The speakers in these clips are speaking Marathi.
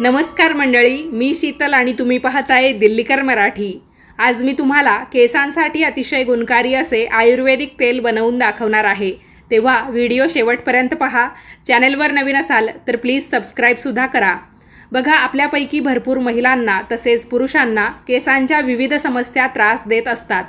नमस्कार मंडळी मी शीतल आणि तुम्ही पाहताय दिल्लीकर मराठी. आज मी तुम्हाला केसांसाठी अतिशय गुणकारी असे आयुर्वेदिक तेल बनवून दाखवणार आहे. तेव्हा व्हिडिओ शेवटपर्यंत पहा. चॅनेलवर नवीन असाल तर प्लीज सबस्क्राईबसुद्धा करा. बघा आपल्यापैकी भरपूर महिलांना तसेच पुरुषांना केसांच्या विविध समस्या त्रास देत असतात.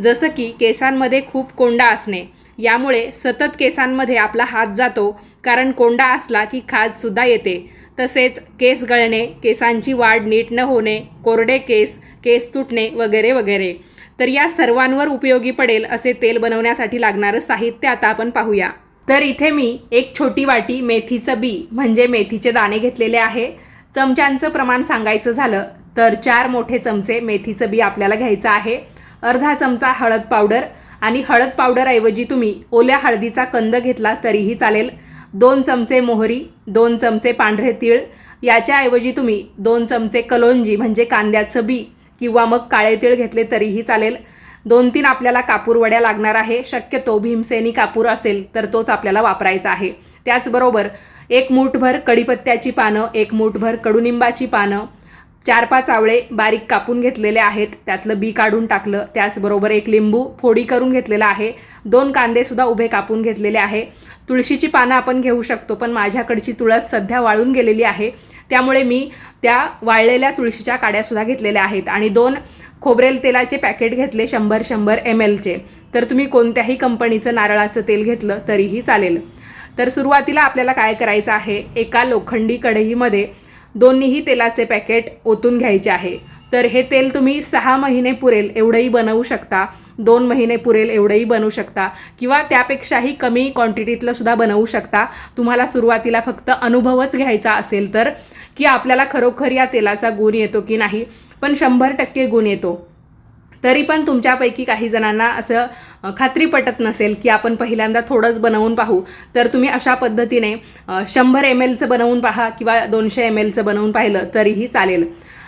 जसं की केसांमध्ये खूप कोंडा असणे. यामुळे सतत केसांमध्ये आपला हात जातो. कारण कोंडा असला की खाजसुद्धा येते. तसेच केस गळणे केसांची वाढ नीट न होणे कोरडे केस केस तुटणे वगैरे वगैरे. तर या सर्वांवर उपयोगी पडेल असे तेल बनवण्यासाठी लागणारं साहित्य आता आपण पाहूया. तर इथे मी एक छोटी वाटी मेथीचं बी म्हणजे मेथीचे दाणे घेतलेले आहे. चमच्यांचं प्रमाण सांगायचं झालं तर चार मोठे चमचे मेथीचं बी आपल्याला घ्यायचं आहे. अर्धा चमचा हळद पावडर आणि हळद पावडरऐवजी तुम्ही ओल्या हळदीचा कंद घेतला तरीही चालेल. दोन चमचे मोहरी दोन चमचे पांढरे तीळ याच्याऐवजी तुम्ही दोन चमचे कलोंजी म्हणजे कांद्याचं बी किंवा मग काळे तीळ घेतले तरीही चालेल. दोन तीन आपल्याला कापूर वड्या लागणार आहे. शक्यतो भीमसेनी कापूर असेल तर तोच आपल्याला वापरायचा आहे. त्याचबरोबर एक मूठभर कढीपत्त्याची पानं एक मूठभर कडुनिंबाची पानं चार पाच आवळे बारीक कापून घेतलेले आहेत. त्यातलं बी काढून टाकलं. त्याचबरोबर एक लिंबू फोडी करून घेतलेला आहे. दोन कांदेसुद्धा उभे कापून घेतलेले आहे. तुळशीची पानं आपण घेऊ शकतो पण माझ्याकडची तुळस सध्या वाळून गेलेली आहे. त्यामुळे मी त्या वाळलेल्या तुळशीच्या काड्यासुद्धा घेतलेल्या आहेत. आणि दोन खोबरेल तेलाचे पॅकेट घेतले शंभर शंभर एम एलचे. तर तुम्ही कोणत्याही कंपनीचं नारळाचं तेल घेतलं तरीही चालेल. तर सुरुवातीला आपल्याला काय करायचं आहे? एका लोखंडी कढईमध्ये दोन्हीही तेलाचे पॅकेट ओतून घ्यायचे आहे. तर हे तेल तुम्ही सहा महिने पुरेल एवढंही बनवू शकता दोन महिने पुरेल एवढंही बनवू शकता किंवा त्यापेक्षाही कमी क्वांटिटीतलं सुद्धा बनवू शकता. तुम्हाला सुरुवातीला फक्त अनुभवच घ्यायचा असेल तर की आपल्याला खरोखर या तेलाचा गुण येतो की नाही. पण शंभर टक्के गुण येतो. तरी पण तुमच्यापैकी काही जणांना असं खात्री पटत नसेल की आपण पहिल्यांदा थोडंच बनवून पाहू. तर तुम्ही अशा पद्धतीने शंभर एम एलचं बनवून पहा किंवा दोनशे एम एलचं बनवून पाहिलं तरीही चालेल.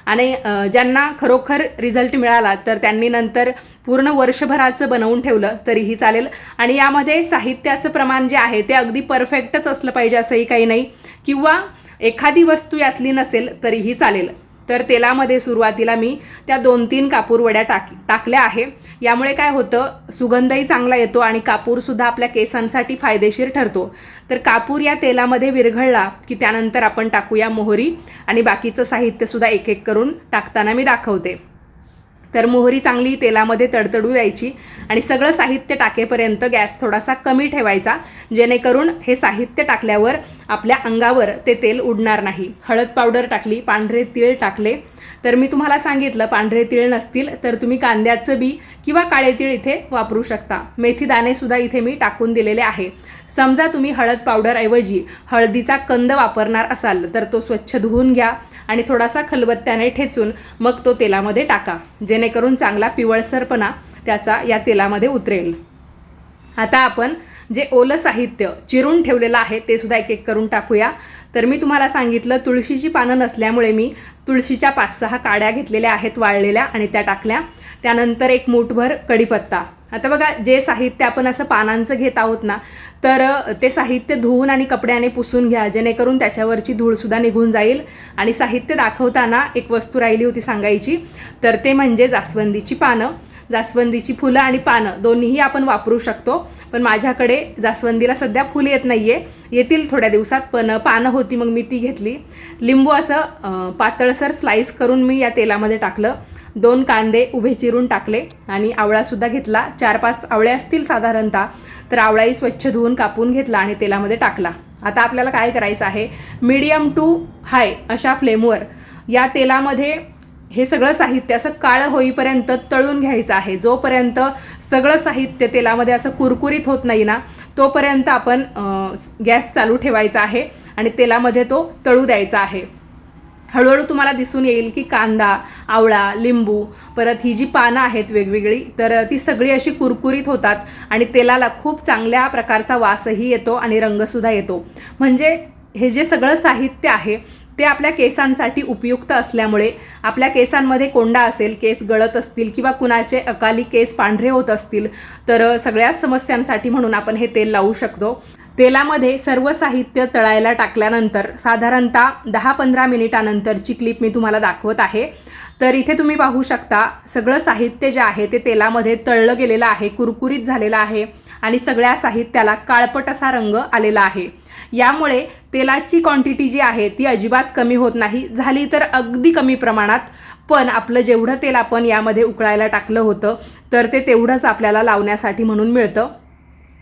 आणि ज्यांना खरोखर रिझल्ट मिळाला तर त्यांनी नंतर पूर्ण वर्षभराचं बनवून ठेवलं तरीही चालेल. आणि यामध्ये साहित्याचं प्रमाण जे आहे ते अगदी परफेक्टच असलं पाहिजे असंही काही नाही. किंवा एखादी वस्तू यातली नसेल तरीही चालेल. तर तेलामध्ये सुरुवातीला मी त्या दोन तीन कापूर वड्या टाक टाकल्या आहे. यामुळे काय होतं सुगंधही चांगला येतो आणि कापूरसुद्धा आपल्या केसांसाठी फायदेशीर ठरतो. तर कापूर या तेलामध्ये विरघळला की त्यानंतर आपण टाकूया मोहरी आणि बाकीचं साहित्यसुद्धा एक एक करून टाकताना मी दाखवते. तर मोहरी चांगली तेलामध्ये तडतडू द्यायची आणि सगळं साहित्य टाकेपर्यंत गॅस थोडासा कमी ठेवायचा जेणेकरून हे साहित्य टाकल्यावर आपल्या अंगावर ते तेल उडणार नाही. हळद पावडर टाकली पांढरे तीळ टाकले. तर मी तुम्हाला सांगितलं पांढरे तीळ नसतील तर तुम्ही कांद्याचं बी किंवा काळे तीळ इथे वापरू शकता. मेथी दाणेसुद्धा इथे मी टाकून दिलेले आहे. समजा तुम्ही हळद पावडरऐवजी हळदीचा कंद वापरणार असाल तर तो स्वच्छ धुवून घ्या आणि थोडासा खलबत्त्याने ठेचून मग तो तेलामध्ये टाका. जेणेकरून चांगला पिवळसरपणा त्याचा या तेलामध्ये उतरेल. आता आपण जे ओलं साहित्य चिरून ठेवलेलं आहे ते सुद्धा एक एक करून टाकूया. तर मी तुम्हाला सांगितलं तुळशीची पानं नसल्यामुळे मी तुळशीच्या पाच सहा काड्या घेतलेल्या आहेत वाळलेल्या आणि त्या टाकल्या. त्यानंतर एक मूठभर कढीपत्ता. आता बघा जे साहित्य आपण असं पानांचं घेत आहोत ना तर ते साहित्य धुवून आणि कपड्याने पुसून घ्या जेणेकरून त्याच्यावरची धूळसुद्धा निघून जाईल. आणि साहित्य दाखवताना एक वस्तू राहिली होती सांगायची तर ते म्हणजे जास्वंदीची पानं. जास्वंदीची फुलं आणि पानं दोन्हीही आपण वापरू शकतो. पण माझ्याकडे जास्वंदीला सध्या फुलं येत नाही आहे येतील थोड्या दिवसात पण पानं होती मग मी ती घेतली. लिंबू असं पातळसर स्लाईस करून मी या तेलामध्ये टाकलं. दोन कांदे उभे चिरून टाकले आणि आवळासुद्धा घेतला. चार पाच आवळे असतील साधारणतः. तर आवळाही स्वच्छ धुवून कापून घेतला आणि तेलामध्ये टाकला. आता आपल्याला काय करायचं आहे? मीडियम टू हाय अशा फ्लेमवर या तेलामध्ये हे सगळं साहित्य असं काळं होईपर्यंत तळून घ्यायचं आहे. जोपर्यंत सगळं साहित्य तेलामध्ये असं कुरकुरीत होत नाही ना तोपर्यंत आपण गॅस चालू ठेवायचा आहे आणि तेलामध्ये तो तळू द्यायचा आहे. हळूहळू तुम्हाला दिसून येईल की कांदा आवळा लिंबू परत ही जी पानं आहेत वेगवेगळी तर ती सगळी अशी कुरकुरीत होतात आणि तेलाला खूप चांगल्या प्रकारचा वासही येतो आणि रंगसुद्धा येतो. म्हणजे हे जे सगळं साहित्य आहे ते आपल्या केसांसाठी उपयुक्त असल्यामुळे आपल्या केसांमध्ये कोंडा असेल केस गळत असतील किंवा कुणाचे अकाली केस पांढरे होत असतील तर सगळ्याच समस्यांसाठी म्हणून आपण हे तेल लावू शकतो. तेलामध्ये सर्व साहित्य तळायला टाकल्यानंतर साधारणतः दहा पंधरा मिनिटानंतरची क्लिप मी तुम्हाला दाखवत आहे. तर इथे तुम्ही पाहू शकता सगळं साहित्य जे आहे ते तेलामध्ये तळलं गेलेलं आहे कुरकुरीत झालेलं आहे आणि सगळ्या साहित्याला काळपट असा रंग आलेला आहे. यामुळे तेलाची क्वांटिटी जी आहे ती अजिबात कमी होत नाही. झाली तर अगदी कमी प्रमाणात पण आपलं जेवढं तेल आपण यामध्ये उकळायला टाकलं होतं तर ते तेवढंच आपल्याला लावण्यासाठी म्हणून मिळतं.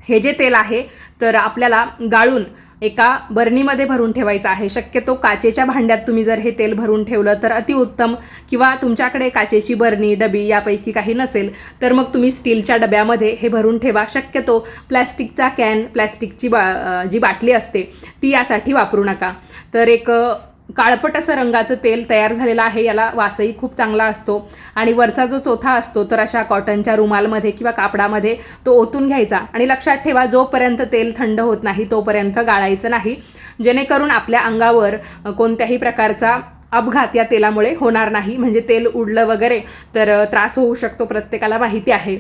हे जे तेल आहे तर आपल्याला गाळून एका बरणीमध्ये भरून ठेवायचं आहे. शक्यतो काचेच्या भांड्यात तुम्ही जर हे तेल भरून ठेवलं तर अतिउत्तम किंवा तुमच्याकडे काचेची बरणी डबी यापैकी काही नसेल तर मग तुम्ही स्टीलच्या डब्यामध्ये हे भरून ठेवा. शक्यतो प्लॅस्टिकचा कॅन प्लॅस्टिकची बा जी बाटली असते ती यासाठी वापरू नका. तर एक काळपट असं रंगाचं तेल तयार झालेलं आहे याला वासही खूप चांगला असतो. आणि वरचा जो चोथा असतो तर अशा कॉटनच्या रुमालमध्ये किंवा कापडामध्ये तो ओतून घ्यायचा. आणि लक्षात ठेवा जोपर्यंत तेल थंड होत नाही तोपर्यंत गाळायचं नाही. जेणेकरून आपल्या अंगावर कोणत्याही प्रकारचा अपघात या तेलामुळे होणार नाही. म्हणजे तेल उडलं वगैरे तर त्रास होऊ शकतो प्रत्येकाला माहिती आहे.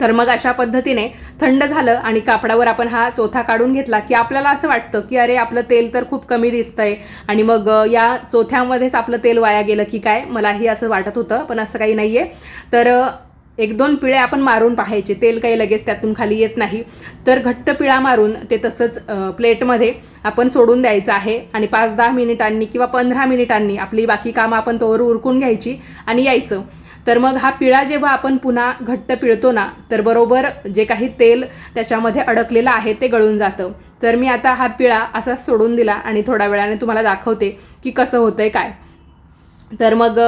तर मग अशा पद्धतीने थंड झालं आणि कापडावर आपण हा चोथा काढून घेतला की आपल्याला असं वाटतं की अरे आपलं तेल तर खूप कमी दिसतंय. आणि मग या चोथ्यामध्येच आपलं तेल वाया गेलं की काय? मलाही असं वाटत होतं पण असं काही नाही आहे तर एक दोन पिळे आपण मारून पाहायचे. तेल काही लगेच त्यातून खाली येत नाही. तर घट्ट पिळा मारून ते तसंच प्लेटमध्ये आपण सोडून द्यायचं आहे. आणि पाच दहा मिनिटांनी किंवा पंधरा मिनिटांनी आपली बाकी कामं आपण तोवर उरकून घ्यायची आणि यायचं. तर मग हा पिळा जेव्हा आपण पुन्हा घट्ट पिळतो ना तर बरोबर जे काही तेल त्याच्यामध्ये अडकलेलं आहे ते गळून जातं. तर मी आता हा पिळा असाच सोडून दिला आणि थोड्या वेळाने तुम्हाला दाखवते की कसं होतंय काय. तर मग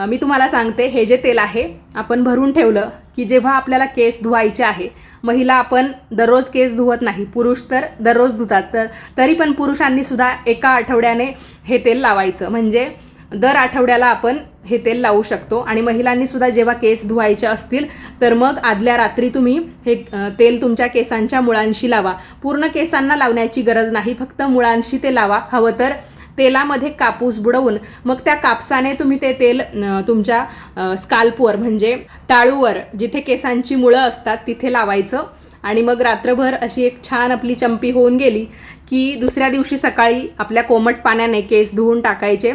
मी तुम्हाला सांगते हे जे तेल आहे आपण भरून ठेवलं की जेव्हा आपल्याला केस धुवायचे आहे महिला आपण दररोज केस धुवत नाही पुरुष तर दररोज धुतात. तर तरी पण पुरुषांनीसुद्धा एका आठवड्याने हे तेल लावायचं. म्हणजे दर आठवड्याला आपण हे तेल लावू शकतो. आणि महिलांनी सुद्धा जेव्हा केस धुवायचे असतील तर मग आदल्या रात्री तुम्ही हे तेल तुमच्या केसांच्या मुळांशी लावा. पूर्ण केसांना लावण्याची गरज नाही फक्त मुळांशी ते लावा. हवं तर तेलामध्ये कापूस बुडवून मग त्या कापसाने तुम्ही ते तेल तुमच्या स्काल्पवर म्हणजे टाळूवर जिथे केसांची मुळं असतात तिथे लावायचं. आणि मग रात्रभर अशी एक छान आपली चंपी होऊन गेली की दुसऱ्या दिवशी सकाळी आपल्या कोमट पाण्याने केस धुवून टाकायचे.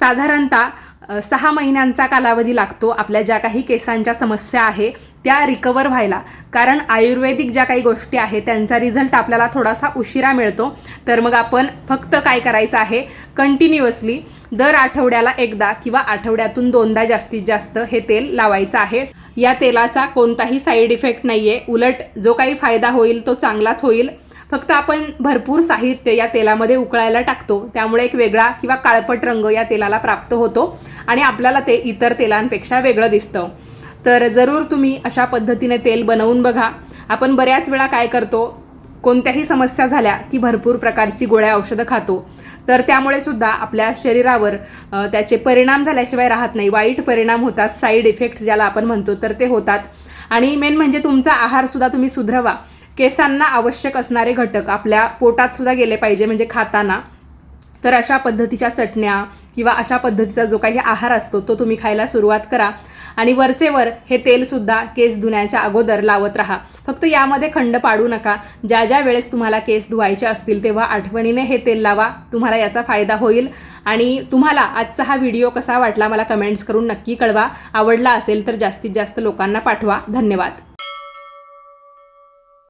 साधारणतः सहा महिन्यांचा कालावधी लागतो आपल्या ज्या काही केसांच्या समस्या आहे त्या रिकवर व्हायला. कारण आयुर्वेदिक ज्या काही गोष्टी आहेत त्यांचा रिझल्ट आपल्याला थोडासा उशिरा मिळतो. तर मग आपण फक्त काय करायचं आहे कंटिन्युअसली दर आठवड्याला एकदा किंवा आठवड्यातून दोनदा जास्तीत जास्त हे तेल लावायचं आहे. या तेलाचा कोणताही साईड इफेक्ट नाही आहे उलट जो काही फायदा होईल तो चांगलाच होईल. फक्त आपण भरपूर साहित्य या तेलामध्ये उकळायला टाकतो. त्यामुळे एक वेगळा किंवा काळपट रंग या तेलाला प्राप्त होतो आणि आपल्याला ते इतर तेलांपेक्षा वेगळं दिसतं. तर जरूर तुम्ही अशा पद्धतीने तेल बनवून बघा. आपण बऱ्याच वेळा काय करतो कोणत्याही समस्या झाल्या की भरपूर प्रकारची गोळ्या औषधं खातो. तर त्यामुळे सुद्धा आपल्या शरीरावर त्याचे परिणाम झाल्याशिवाय राहत नाही. वाईट परिणाम होतात साईड इफेक्ट ज्याला आपण म्हणतो तर ते होतात. आणि मेन म्हणजे तुमचा आहारसुद्धा तुम्ही सुधरवा. केसांना आवश्यक असणारे घटक आपल्या पोटात सुद्धा गेले पाहिजे म्हणजे खाताना. तर अशा पद्धतीच्या चटण्या किंवा अशा पद्धतीचा जो काही आहार असतो तो तुम्ही खायला सुरुवात करा. आणि वरचे वर हे तेलसुद्धा केस धुण्याच्या अगोदर लावत राहा. फक्त यामध्ये खंड पाडू नका. ज्या ज्या वेळेस तुम्हाला केस धुवायचे असतील तेव्हा आठवणीने हे तेल लावा. तुम्हाला याचा फायदा होईल. आणि तुम्हाला आजचा हा व्हिडिओ कसा वाटला मला कमेंट्स करून नक्की कळवा. आवडला असेल तर जास्तीत जास्त लोकांना पाठवा. धन्यवाद.